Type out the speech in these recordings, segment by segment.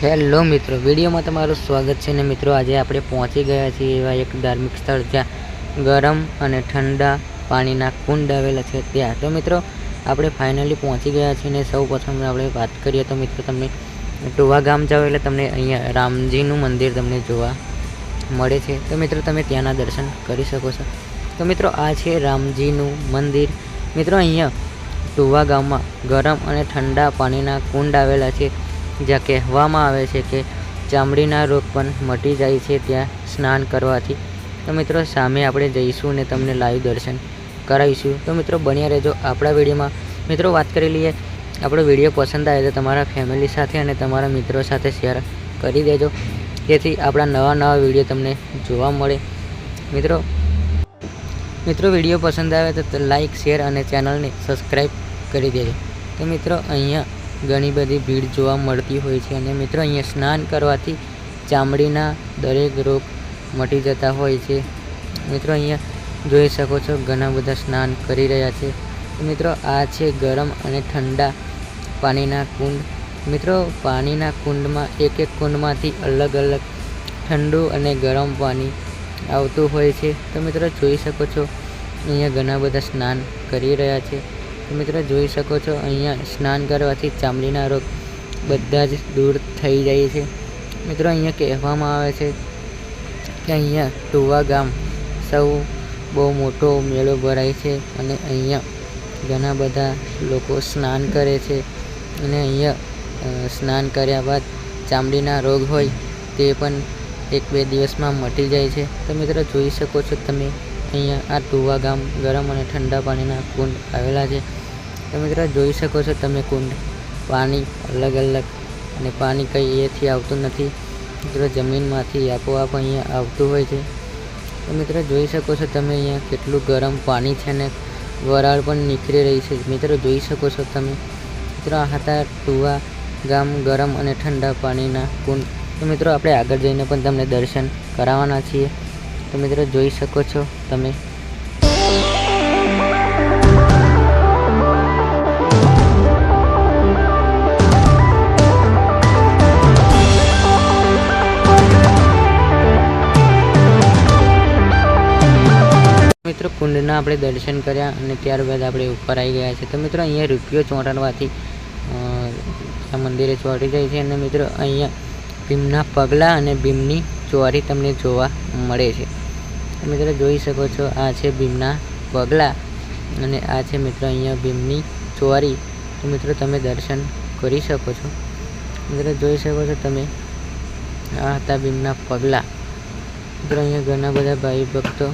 Hello મિત્રો, વિડીયોમાં તમારું સ્વાગત છે ને મિત્રો, આજે આપણે પહોંચી ગયા છીએ એવા એક ધાર્મિક સ્થળ જ્યાં ગરમ અને ઠંડા પાણીના કુંડ આવેલા છે ત્યાં. તો મિત્રો, આપણે ફાઇનલી પહોંચી ગયા છીએ ને સૌ પ્રથમ આપણે વાત કરીએ તો મિત્રો, તમને ટુવા ગામ જાઓ એટલે તમને અહીંયા રામજીનું મંદિર તમને જોવા મળે છે. તો મિત્રો, તમે ત્યાંના દર્શન કરી શકો છો. તો મિત્રો, આ છે રામજીનું મંદિર. મિત્રો, અહીંયા ટુવા ગામમાં ગરમ અને ઠંડા પાણીના કુંડ આવેલા છે. જ્યાં કહેવામાં આવે છે કે ચામડીના રોગ પણ મટી જાય છે ત્યાં સ્નાન કરવાથી. તો મિત્રો, સામે આપણે જઈશું અને તમને લાઈવ દર્શન કરાવીશું. તો મિત્રો, બન્યા રહેજો આપણા વિડીયોમાં. મિત્રો, વાત કરી લઈએ. આપણો વીડિયો પસંદ આવે તો તમારા ફેમિલી સાથે અને તમારા મિત્રો સાથે શેર કરી દેજો. જેથી આપણા નવા નવા વીડિયો તમને જોવા મળે. મિત્રો મિત્રો, વીડિયો પસંદ આવે તો લાઈક શેર અને ચેનલને સબસ્ક્રાઈબ કરી દેજો. તો મિત્રો, અહીંયા ઘણી બધી ભીડ જોવા મળતી હોય છે અને મિત્રો, અહીંયા સ્નાન કરવાથી ચામડીના દરેક રોગ મટી જતા હોય છે. મિત્રો, અહીંયા જોઈ શકો છો, ઘણા બધા સ્નાન કરી રહ્યા છે. મિત્રો, આ છે ગરમ અને ઠંડા પાણીના કુંડ. મિત્રો, પાણીના કુંડમાં એક એક કુંડમાંથી અલગ અલગ ઠંડુ અને ગરમ પાણી આવતું હોય છે. તો મિત્રો, જોઈ શકો છો, અહીંયા ઘણા બધા સ્નાન કરી રહ્યા છે. મિત્રો જોઈ શકો છો, અહીંયા સ્નાન કરવાથી ચામડીના રોગ બધા જ દૂર થઈ જાય છે. મિત્રો અહીંયા કહેવામાં આવે છે કે અહીંયા ટુવા ગામ સૌ બહુ મોટો મેળો ભરાય છે અને અહીંયા ઘણા બધા લોકો સ્નાન કરે છે અને અહીંયા સ્નાન કર્યા બાદ ચામડીના રોગ હોય તે પણ એક બે દિવસમાં મટી જાય છે. તો મિત્રો જોઈ શકો છો તમે અહીંયા આ ટુવા ગામ ગરમ અને ઠંડા પાણીના કુંડ આવેલા છે. તો મિત્રો જોઈ શકો છો તમે કુંડ. પાણી અલગ અલગ અને પાણી કંઈ એથી આવતું નથી. મિત્રો જમીનમાંથી આપોઆપ અહીંયા આવતું હોય છે. તો મિત્રો જોઈ શકો છો તમે અહીંયા કેટલું ગરમ પાણી છે ને વરાળ પણ નીકળી રહી છે. મિત્રો જોઈ શકો છો તમે. મિત્રો આ હતા ટુવા ગામ ગરમ અને ઠંડા પાણીના કુંડ. તો મિત્રો આપણે આગળ જઈને પણ તમને દર્શન કરાવવાના છીએ. તો મિત્રો જોઈ શકો છો તમે. મિત્રો કુંડના આપણે દર્શન કર્યા અને ત્યારબાદ આપણે ઉપર આવી ગયા છે. તો મિત્રો અહીંયા રૂપિયો ચોંટાડવાથી મંદિરે ચોંટી જાય છે અને મિત્રો અહીંયા ભીમના પગલાં અને ભીમની ચોરી તમને જોવા મળે છે. મિત્રો જોઈ શકો છો, આ છે ભીમના પગલાં અને આ છે મિત્રો અહીંયા ભીમની ચોરી. તો મિત્રો તમે દર્શન કરી શકો છો. મિત્રો જોઈ શકો છો તમે, આ હતા ભીમના પગલાં. મિત્રો અહીંયા ઘણા બધા ભાઈ ભક્તો,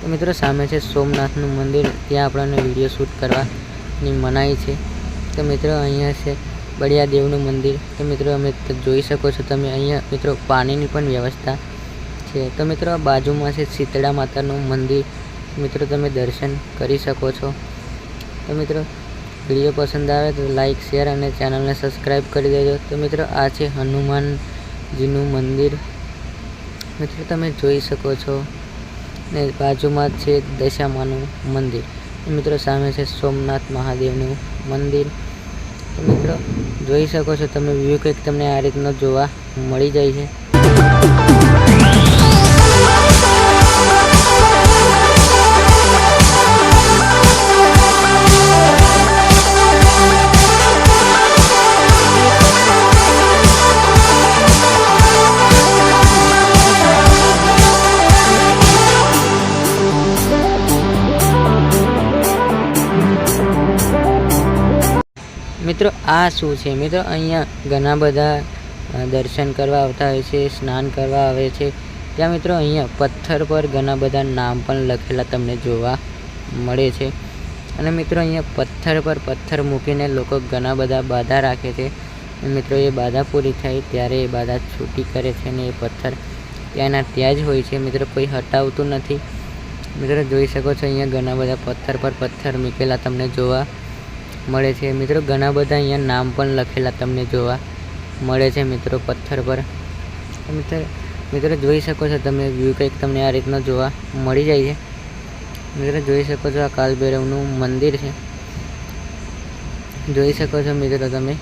તો મિત્રો સામે છે સોમનાથનું મંદિર. ત્યાં આપણને વીડિયો શૂટ કરવાની મનાઈ છે. તો મિત્રો અહીંયા છે બળિયા દેવનું મંદિર. તો મિત્રો, અમે જોઈ શકો છો તમે અહીંયા. મિત્રો, પાણીની પણ વ્યવસ્થા છે. તો મિત્રો બાજુમાં છે શીતળા માતાનું મંદિર. મિત્રો, તમે દર્શન કરી શકો છો. તો મિત્રો, વીડિયો પસંદ આવે તો લાઇક શેર અને ચેનલને સબસ્ક્રાઈબ કરી દેજો. તો મિત્રો, આ છે હનુમાનજીનું મંદિર. મિત્રો, તમે જોઈ શકો છો. ને બાજુમાં છે દશામાનું મંદિર. મિત્રો, સામે છે સોમનાથ મહાદેવનું મંદિર. મિત્રો જોઈ શકો છો તમે વ્યૂ કંઈક તમને આ રીતનો જોવા મળી જાય છે. મિત્રો, આ શું છે? મિત્રો, અહીંયા ઘણા બધા દર્શન કરવા આવતા હોય છે, સ્નાન કરવા આવે છે. ત્યાં મિત્રો, અહીંયા પથ્થર પર ઘણા બધા નામ પણ લખેલા તમને જોવા મળે છે. અને મિત્રો, અહીંયા પથ્થર પર પથ્થર મૂકીને લોકો ઘણા બધા બાધા રાખે છે. મિત્રો, એ બાધા પૂરી થાય ત્યારે એ બાધા છૂટી કરે છે અને એ પથ્થર ત્યાંના ત્યાં જ હોય છે. મિત્રો, કોઈ હટાવતું નથી. મિત્રો, જોઈ શકો છો, અહીંયા ઘણા બધા પથ્થર પર પથ્થર મૂકેલા તમને જોવા મળે છે. મિત્રો, ઘણા બધા અહીંયા નામ પણ લખેલા તમને જોવા મળે છે, મિત્રો, પથ્થર પર. મિત્ર, મિત્રો, જોઈ શકો છો તમે વ્યૂ કંઈક તમને આ રીતનો જોવા મળી જાય છે. મિત્રો, જોઈ શકો છો આ કાલભૈરવનું મંદિર છે. જોઈ શકો છો મિત્રો તમે.